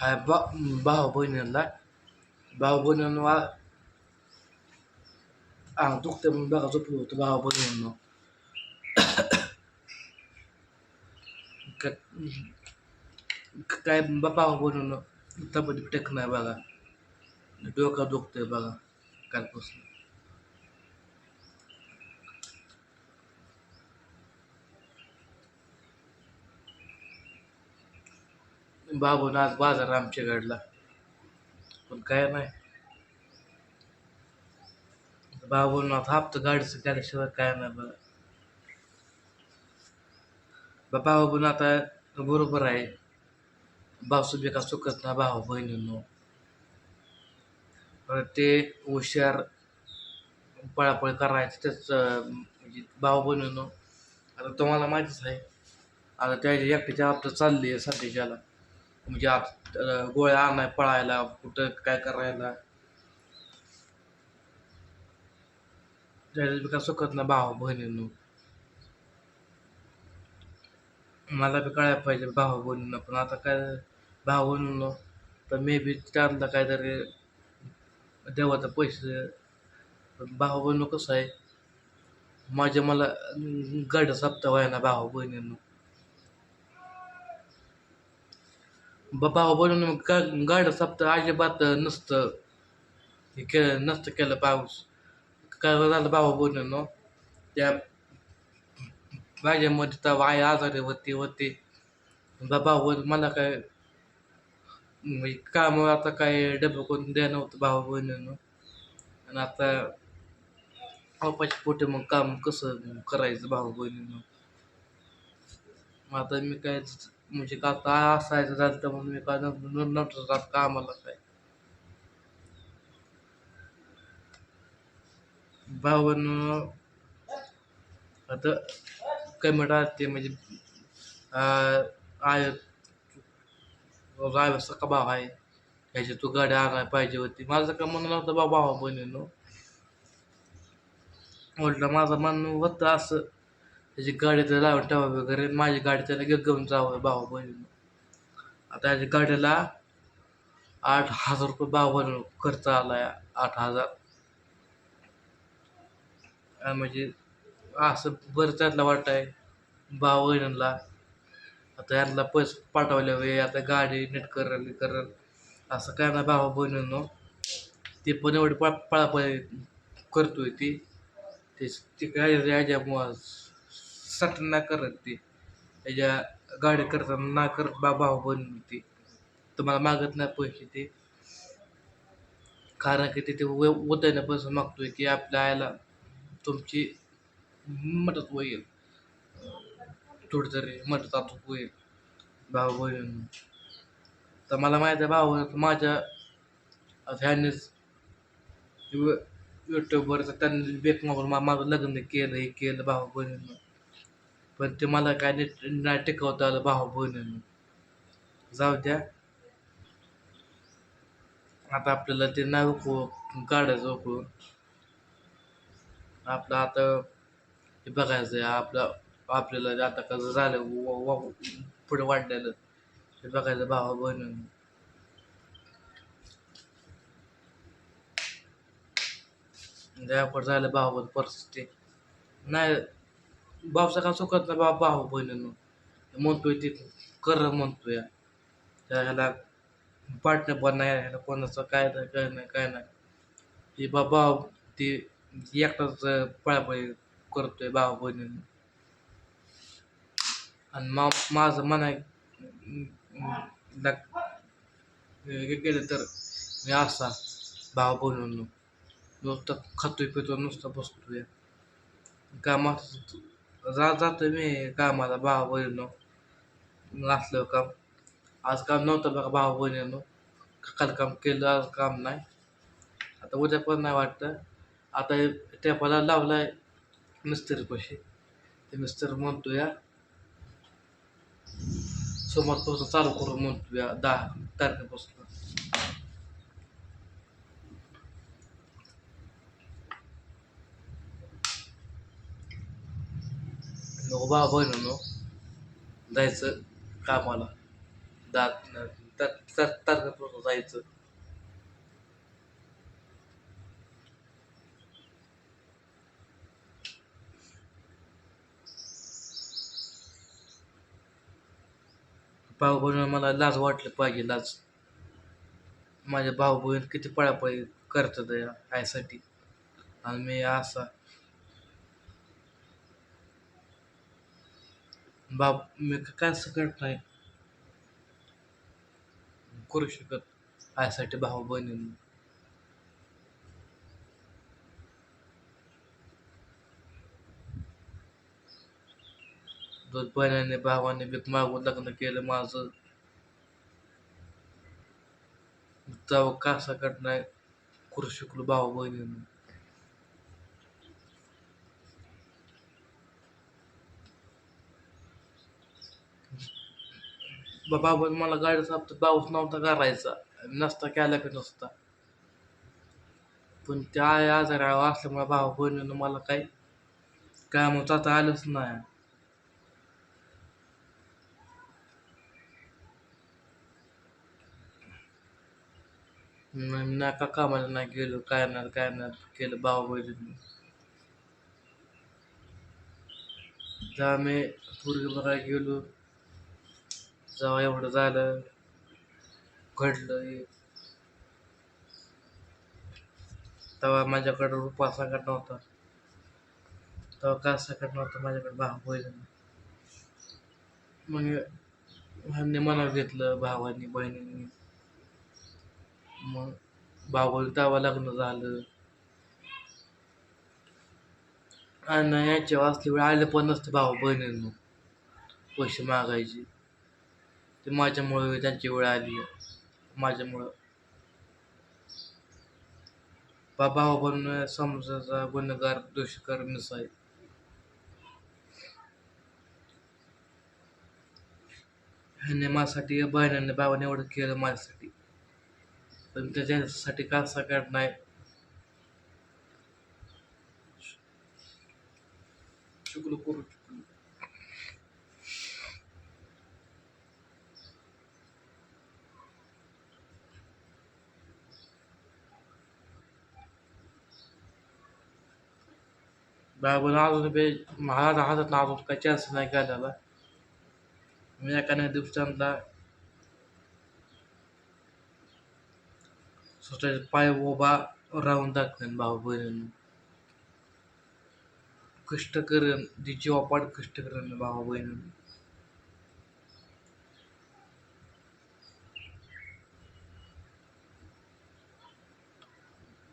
हाय बा भाऊ बहिणीला भाऊ बहिणींना अंग दुखते म्हणून बघा झोपलं होतं भाऊ बहिणींना काय बा- भाऊ बहिणीनं तब्येत टेक नाही बघा डोकं बाबून आज बाजार आमच्या घडला पण काय नाही. बाबून आता हप्ता गाडीचं त्याच्याशिवाय काय नाही बघा बाबा बाबून आता बरोबर आहे. बासू बेका का चुकत नाही भाऊ बहिणींनो. ते हुशार पळापळ करायचं त्याच म्हणजे भाऊ बहिणींनो. आता तुम्हाला माहितीच आहे. आता त्याच्या एकट्याच्या हप्ता चालली आहे सध्याच्याला. म्हणजे आता गोळ्या आणाय पळायला कुठं काय करायला. त्याच्यात बी का सुखत ना भाऊ बहिणींनो. मला बी कळायला पाहिजे भाऊ बहिणींना पण आता काय भाऊ बहिणीनं तर मे बी त्यातला काहीतरी देवाचं पैसे. भाऊ बहिणी कसं आहे? माझ्या मला गड सप्ताह व्हायना भाऊ बहिणींनो. बाबा हो भाऊ बहिणीनं गाड सप्ताह अजिबात नसतं. हे केलं नसतं केलं पाऊस. काय झालं भाऊ बहिणीनं हो. त्या माझ्यामध्ये तर आई आजारी होती होती. भाऊ बहीण हो, मला काय म्हणजे काम आता काय डबं करून द्या नव्हतं भाऊ बहिणीनं आणि आता अवपाच्या पोटे मग काम कसं करायचं भाऊ बहिणीनं मग आता मी काय म्हणजे का काय असायचं झालं तर म्हणून मी काय नव्हतं जात कामाला काय. भावानं आता कमेंट आलते म्हणजे आय राय सका भाव आहे? ह्याची तू गाडी आणायला पाहिजे होती. माझं का म्हणणं नव्हतं बा भावा बहिणीनं. उलट माझं म्हणणं होतं असं. त्याची गाडी तर लावून ठेवा वगैरे. माझी गाडी त्याला घे- घेऊन जावं भाऊ बहिणीनं. आता याच्या गाडीला आठ हजार रुपये भाऊ खर्च आला आहे आठ हजार. म्हणजे असं बरं त्यातला वाटत आहे. भाऊ बहिणीला. आता यातला पैसे पाठवल्या वे आता गाडी नीट करल करल. असं काय ना भाऊ बहिणीनं. ते पण एवढी पळ पळापळ करतोय ती. ते ती काय ह्याच्या साठी नाही करत ते. त्याच्या गाडी करताना ना करत बा भाऊ बहिणी ते. तुम्हाला मागत नाही पैसे ते. कारण की तिथे उदयनं मागतोय की आपल्या आईला तुमची मदत होईल. थोडी तरी मदत आता होईल. भाऊ बहीण तर मला माहिती भाऊ माझ्या ह्यानेच युट्यूबवर त्यांनी बेक मागून माझं लग्न केलं हे केलं भाऊ बहिणीनं पण ते मला काय नीट नाही टिकवता आलं भाऊ बहिणीनं. जाऊ द्या. आता आपल्याला ते नाही उकळू काढायचं उकळून. आपलं आता हे बघायचं आहे आपलं आपल्याला आता कसं झालं व- पुढे वाढलेलं हे बघायचं भावा बहिणीनं. द्यापड झालं भाऊ परिस्थिती. नाही भावसा का चुकत नाही भाऊ भाऊ बहिणीनं. म्हणतोय ते कर म्हणतोय. त्या ह्याला पार्टनर पण नाही ह्याला कोणाचं काय नाही काय नाही काय नाही. ते बाबा ते एकटाच पळापळी करतोय भाऊ बहिणीनं. आणि मा माझं म्हणाय लाग- हे केलं तर मी असा भाऊ बहिणीनं. नुसतं खातोय पितो नुसतं बसतोय. कामात जा जातोय मी कामाला भाऊ बहिणीनो. असलं काम. आज काम नव्हतं बघा भाऊ बहिणीनो. काल काम केलं आज काम नाही. आता उद्या पण नाही वाटतं. आता टेपाला लावलाय मिस्त्री पैसे. ते मिस्तर म्हणतो या सोमवारपासून चालू करून म्हणतो या दहा तारखेपासून. नको भाऊ बहिणीनं जायचं कामाला. दात तारखापुरतं जायचं. भाऊ बहिण मला लाज वाटलं पाहिजे लाज. माझ्या भाऊ बहीण किती पळापळी करतात यासाठी आणि मी असा बाब मी काय सकट नाही. करू शकत आईसाठी भाऊ बहिणी दोन बहिणीने भावाने भीक मागून लग्न केलं माझं. तेव्हा का सकट नाही करू शकलो भाऊ बहिणी बाबा मला गाडीचा हप्ता पाऊस नव्हता करायचा. नसता केला की नसता. पण त्या आजारावर असल्यामुळे भाऊ बहिणीनं मला काही कामात आता आलंच नाही. ना का कामाला नाही गेलो. काय नाही काय नाही केलं भाऊ बहिणींनी. त्या मी पूर्वी बघायला गेलो जेव्हा एवढं झालं घडलं तेव्हा माझ्याकडे रुपया नव्हता. तेव्हा का संकट नव्हतं माझ्याकडे भाऊ बहिणींनी मग ह्यांनी मनावर घेतलं भावांनी बहिणींनी. मग भाऊ तेव्हा लग्न झालं. आणि यांच्या वाचली वेळ आले पण नसते भाऊ बहिणींना पैसे मागायचे. ते माझ्यामुळे त्यांची वेळ आली. माझ्यामुळं. बा पण समाजाचा गुन्हेगार दुष्कर नसाय ह्याने माझ्यासाठी बहिणीने बाबाने एवढं केलं माझ्यासाठी. पण त्याच्यासाठी का सगळ्यात नाही. शुक्र करू. चुकलो बाबून अजून बे महाराज हातात अजून काही चान्स नाही गेलेला मी एका दिवसांना स्वतःचे पाय उभा राहून दाखवेन भाऊ बहिणींना. कष्ट करेन जी जीवापाड कष्ट करेन भाऊ बहिणींना.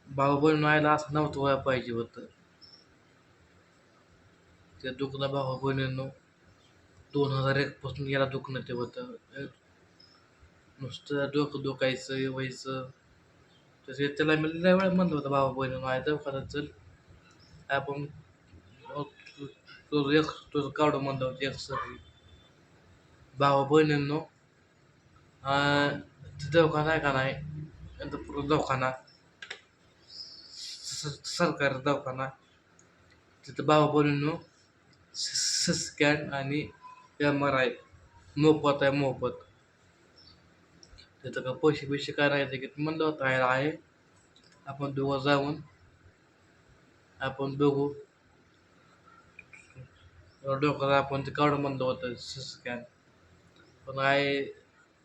भाऊ बहीण व्हायला असं नव्हतं व्हायला पाहिजे होतं. ते दुखणं भावा बहिणींनो. दोन हजार एक पासून याला दुखणं ते होतं नुसतं डोकं दुखायचं हे व्हायचं. तसे त्याला मी लय वेळा म्हणलं होतं भावा बहिणी आहे दवाखान्यात चल. आपण तो एक तो काढू म्हणलं होतं एक सर. भावा बहिणींनो दवाखाना आहे का नाही? नंतर पूर्ण दवाखाना. सरकारी दवाखाना. तिथं भावा बहिणींनो स्कॅन आणि एम आर आय. मोफत आहे मोफत. त्याचं का पैसे पैसे काय राहायचे की म्हणलं होतं आहे. आपण दोघं जाऊन आपण बघू. डोक्याला आपण ते काढून म्हणलं होतं स्कॅन पण आहे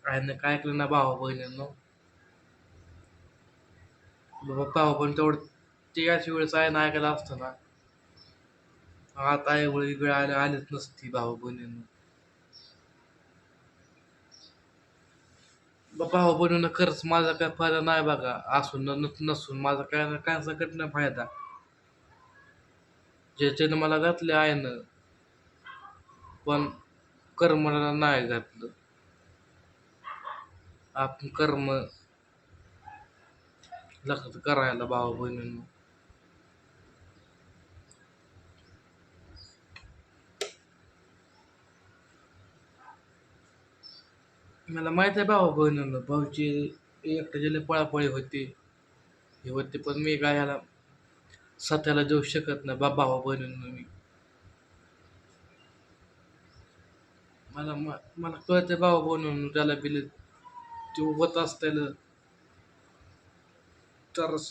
आईनं काय केलं ना भावा बहिणीनं. बाबा पाहू पण तेवढं ते याच वेळेस आहे ना ऐकायला असतं ना. आता एवढी वेळ आली आलीच नसती भाऊ बहिणीनं. भाऊ बहिणीनं खरंच माझा काय फायदा नाही बघा असून नसून माझा काय ना काय सकट नाही फायदा. ज्याच्यानं मला घातले आहे ना पण कर्मला नाही घातलं. आपण कर्म लक्षात करायला भाऊ बहिणीनं. मला माहीत आहे भावा बहिणीनं भाऊची एकट्याच्या गेले पळापळी होती. हे होते पण मी काय ह्याला सध्याला जाऊ शकत नाही बा भावा बहिणीनं मी. मला मला कळते भावा बहिणींनो त्याला बिल ते होत असतील तरच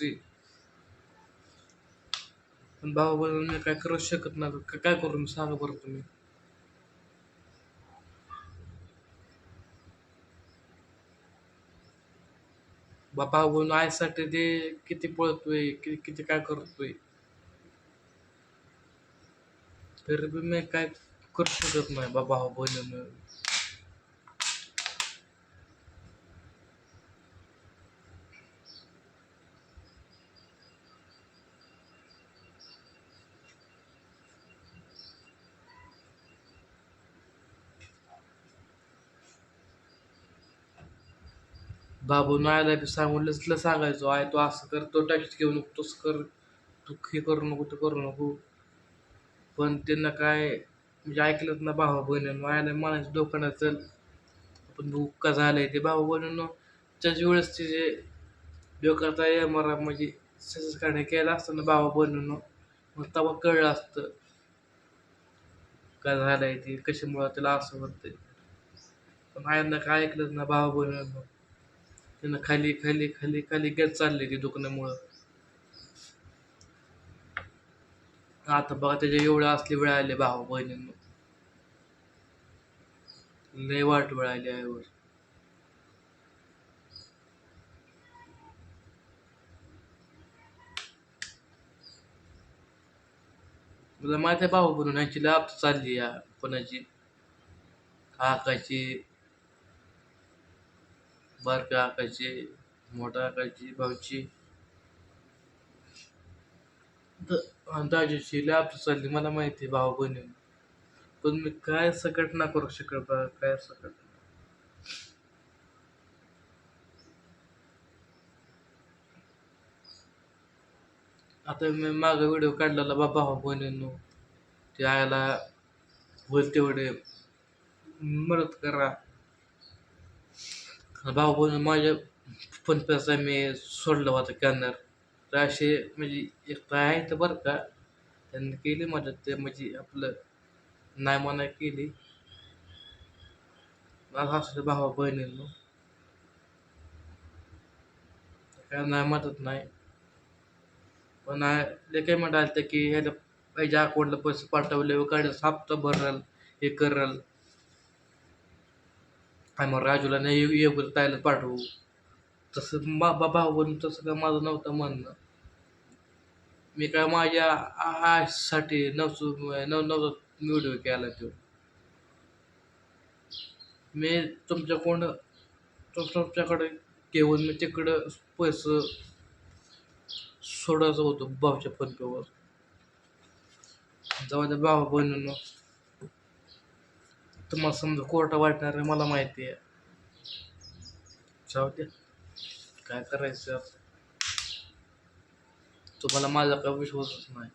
पण भावा बहिणी काय करू शकत नाही काय करू सांगा बरं तुम्ही? बाबा भाऊ बहीण आईसाठी ते किती पळतोय किती किती काय करतोय. तरी बी मी काय करू शकत नाही बाबा भाऊ बहिणीनं बाबू नायला बी सांगून लसलं सांगायचो आय तू असं कर तो टॅक्स घेऊ नको तसं कर तू हे करू नको ते करू नको. पण त्यांना काय म्हणजे ऐकलंच ना भावा बहिणीनं. आयला म्हणायचं डोक्यानं चल पण बघू का झालंय. ते भाऊ बहिणीनं त्याच वेळेस ते जे डोक्याचा एम आर म्हणजे सजस काढणे केलं असतं ना भावा बहिणीनं मग तेव्हा कळलं असतं काय झालंय ते कशामुळं त्याला असं होतंय. पण आयनं काय ऐकलंच ना भावा बहिणीनं. त्यानं खाली खाली खाली खाली घेत चालली ती दुखण्यामुळं. आता बघा, त्याच्या एवढं असली वेळ आली भाऊ बहिणींनो. लय वाईट वेळ आली आईवर. तुला माहिती भाऊ बहिणी ह्यांची आपत चालली या कोणाची. बारक्या आकाची मोठ्या आकायची भाऊची. द- आणि दाजीची चालली मला माहिती आहे भाऊ बहिणी पण मी काय सकट ना करू शकत बा काय सकट आता मी माग व्हिडिओ काढलेला बा भाऊ बहिणींनो ते आयला होईल तेवढे मदत करा. भाऊ माझ्या पण पैसा मी सोडलं होता कॅनर तर असे म्हणजे एक आहे तर बरं का. त्यांनी केली मदत ते म्हणजे आपलं नाही मना केली. असं असतं भावा बहिणींनो काय नाही मदत नाही. पण ले काय म्हणाल की ह्याला पाहिजे अकाउंटला पैसे पाठवले काय हप्ता भरल हे करल. आम्ही राजूला नाही येऊ तायला पाठवू तसं मा भाऊ तसं काय माझं नव्हतं म्हणणं. मी काय माझ्या आसाठी नवसू नव नव व्हिडिओ केला तो मी तुमच्याकडं तुम तुमच्याकडे घेऊन मी तिकडं पैसे सोडायचं होतं भाऊच्या फोनपेवर. जेव्हा त्या भावा बहिणीनं. तुम्हाला समजा कोर्टा वाटणार आहे मला माहिती आहे. जाऊ द्या काय करायचं? तुम्हाला माझा काय विश्वासच नाही.